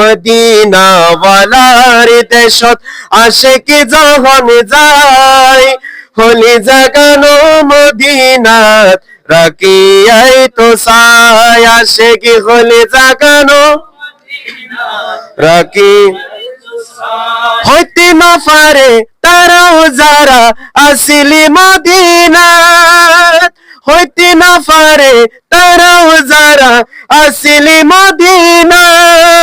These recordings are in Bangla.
মদিনাওয়ালার দেশত আশেকি যখন যায়, হলি জাগানো মদিনাত রাকিয়াই তো সাই আশেকি হলি জাগানো রাকি। হইতে না পারে তারাও যারা আসিলি মদিনাত, হইতে না পারে তারাও যারা আসিলি মদিনাত।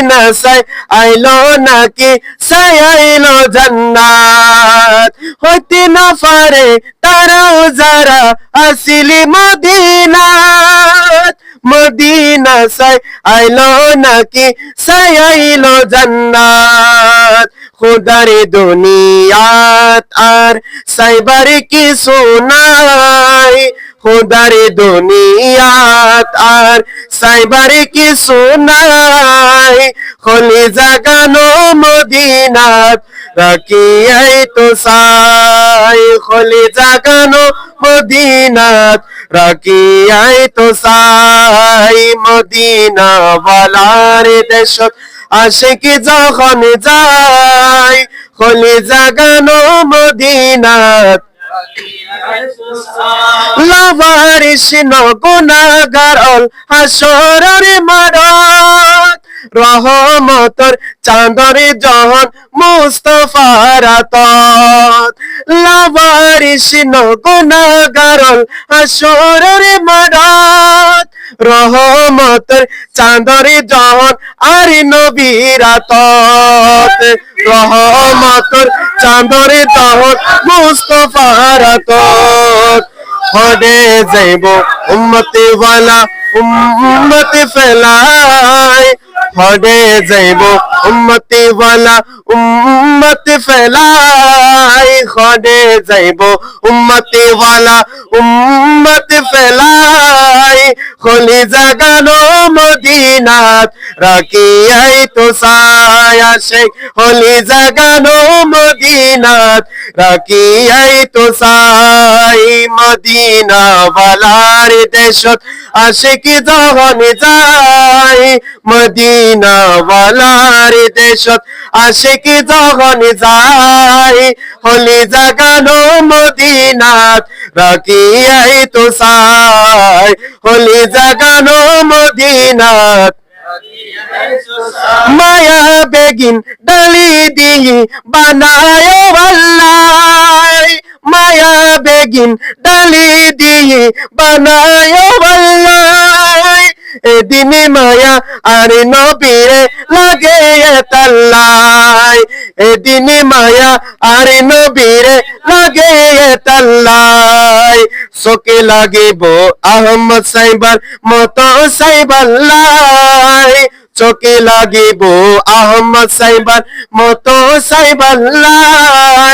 মদিনা সাই আইলো নাকি? সাই আইলো জান্নাত। হইতে না পারে তারাও যারা আসিলি মদিনাত। মদিনা সাই আইলো নাকি? সাই আইলো জান্নাত। খুদারি দুনিয়াত আর সাইবার কি সোনাই খুদারি দুনিয়াত আর সাইবার কি সোনাই খলি জাগানো মদিনাত রাকিয়াই তো সাই খলি জাগানো মদিনাত রাকিয়াই তো সাই মদিনা বালার দেশত আশিকি যখন যায়, খলি জাগানো মদিনাত লাভারিস নগুনাগার অল হাসরের মারত রহমতর চাঁদরে জহন মুস্তফার আতত। লাভারিস নগুনাগার অল হাসরের মারত রহমতর চাঁদরে জহন আর নবীর আতত। রহমতর চাঁদরে জহন মুস্তফার হডে যাইব, উম্মতি ওয়ালা, উম্মতি ফেলাই। হডে যাইব, উম্মতি ওয়ালা, উম্মতি ফেলাই। হডে যাইব, উম্মতি ওয়ালা, উম্মতি ফেলাই। খলি জাগানো মদিনাত, রাকিয়াই তো সায়া শেখ হলি জাগানো মদিনাত, রাকিয়াই তো সাই মদিনা বালার দেশত আশিকি যখন যায় মদিনা বালার দেশত আশিকি যখন যায় হলি জাগানো মদিনাত রাকিয়াই তো সাই হলি জাগানো মদিনাত মায়া বেগিন ডালি দিয়ে বানায় আল্লাহ মায়া বেগিন ডালি দিয়ে বানায় আল্লাহ এদিন মায়া আর নবীরে লাগে তাল্লাই। এদিন মায়া আর নবীরে লাগে তাল্লাই। সোকে লাগিব আহমদ সাইবার মতো সাইবাল্লাই। চোখে লাগিব আহমদ সাইবার মতো সাইবাল্লাই।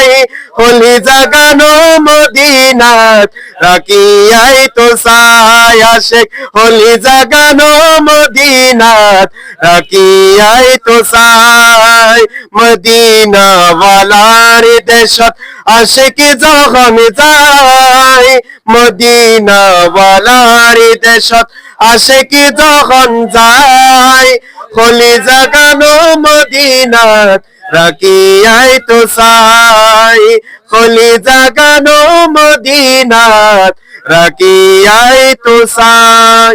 হলি জাগানো মদিনাত, রাকিয়াই তো সায়া শেখ হলি জাগানো মদিনাত, রাকিয়াই তো সাই মদিনা ওয়ালার দেশত আশেকি যখন যায়? মদিনা ওয়ালার দেশত আশেকি যখন যায়? খলি জাগানো মদিনাত রাকিয়াই তো সাই খলি জাগানো মদিনাত রাকিয়াই তো সাই